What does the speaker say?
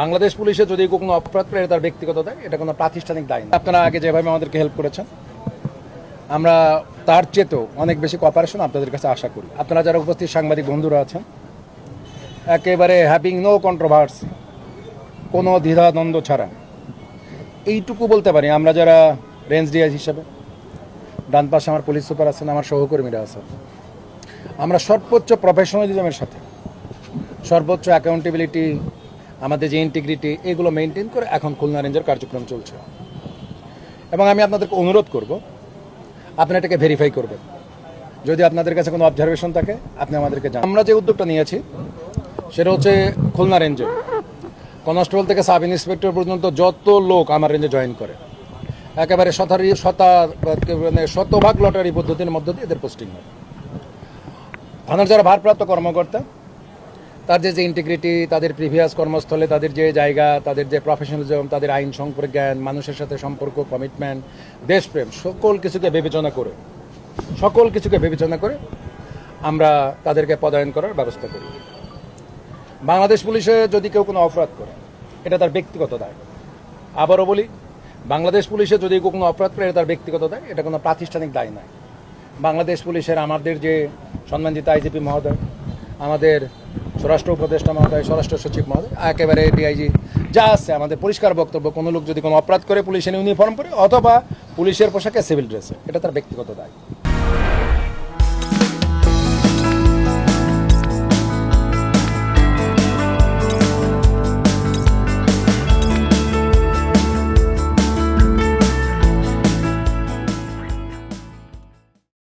বাংলাদেশ পুলিশে যদি কোনো অপরাধ করে তার ব্যক্তিগত দায়, এটা কোনো প্রাতিষ্ঠানিক দায় না। আপনারা আগে যেভাবে আমাদেরকে হেল্প করেছেন, আমরা তার চেয়েতেও অনেক বেশি কপারেশন আপনাদের কাছে আশা করি। আপনারা যারা উপস্থিত সাংবাদিক বন্ধুরা আছেন, একেবারে হ্যাভিং নো কন্ট্রোভার্সি কোনো দ্বিধাদ্বন্দ্ব ছাড়া, এইটুকু বলতে পারি। আমরা যারা রেঞ্জ ডিআই হিসেবে, ডান পাশে আমার পুলিশ সুপার আছেন, আমার সহকর্মীরা আছেন, আমরা সর্বোচ্চ প্রফেশনালিজমের সাথে, সর্বোচ্চ অ্যাকাউন্টেবিলিটি আমাদের যে ইন্টিগ্রিটি এগুলো মেনটেন করে এখন খুলনা রেঞ্জের কার্যক্রম চলছে। এবং আমি আপনাদেরকে অনুরোধ করব আপনি এটাকে ভেরিফাই করবেন। যদি আপনাদের কাছে কোনো অবজারভেশন থাকে, আপনি আমাদেরকে জানান আমরা যে উদ্যোগটা নিয়েছি, সেটা হচ্ছে খুলনা রেঞ্জে কনস্টেবল থেকে সাব ইন্সপেক্টর পর্যন্ত যত লোক আমার রেঞ্জে জয়েন করে, একেবারে শতারি শতা মানে শতভাগ লটারি পদ্ধতির মধ্য দিয়ে এদের পোস্টিং হয়। থানার যারা ভারপ্রাপ্ত কর্মকর্তা তাদের যে ইন্টিগ্রিটি তাদের প্রিভিয়াস কর্মস্থলে, তাদের যে জায়গা, তাদের যে প্রফেশনালিজম তাদের আইন সম্পর্কে জ্ঞান মানুষের সাথে সম্পর্ক কমিটমেন্ট দেশপ্রেম, সকল কিছুকে বিবেচনা করে, সকল কিছুকে বিবেচনা করে আমরা তাদেরকে পদায়ন করার ব্যবস্থা করি। বাংলাদেশ পুলিশে যদি কেউ কোনো অপরাধ করে, এটা তার ব্যক্তিগত দায়। আবারও বলি, বাংলাদেশ পুলিশে যদি কেউ কোনো অপরাধ করে, এটা তার ব্যক্তিগত দায়, এটা কোনো প্রাতিষ্ঠানিক দায় নয়। বাংলাদেশ পুলিশের আমাদের যে সম্মানিত আইজিপি মহোদয়, আমাদের স্বরাষ্ট্র উপদেষ্টা মহোদয়, স্বরাষ্ট্র সচিব মহোদয়, একেবারে ডিআইজি যা আছে, আমাদের পরিষ্কার বক্তব্য, কোনো লোক যদি কোনো অপরাধ করে পুলিশের ইউনিফর্ম পরে, অথবা পুলিশের পোশাকে সিভিল ড্রেসে এটা তার ব্যক্তিগত দায়।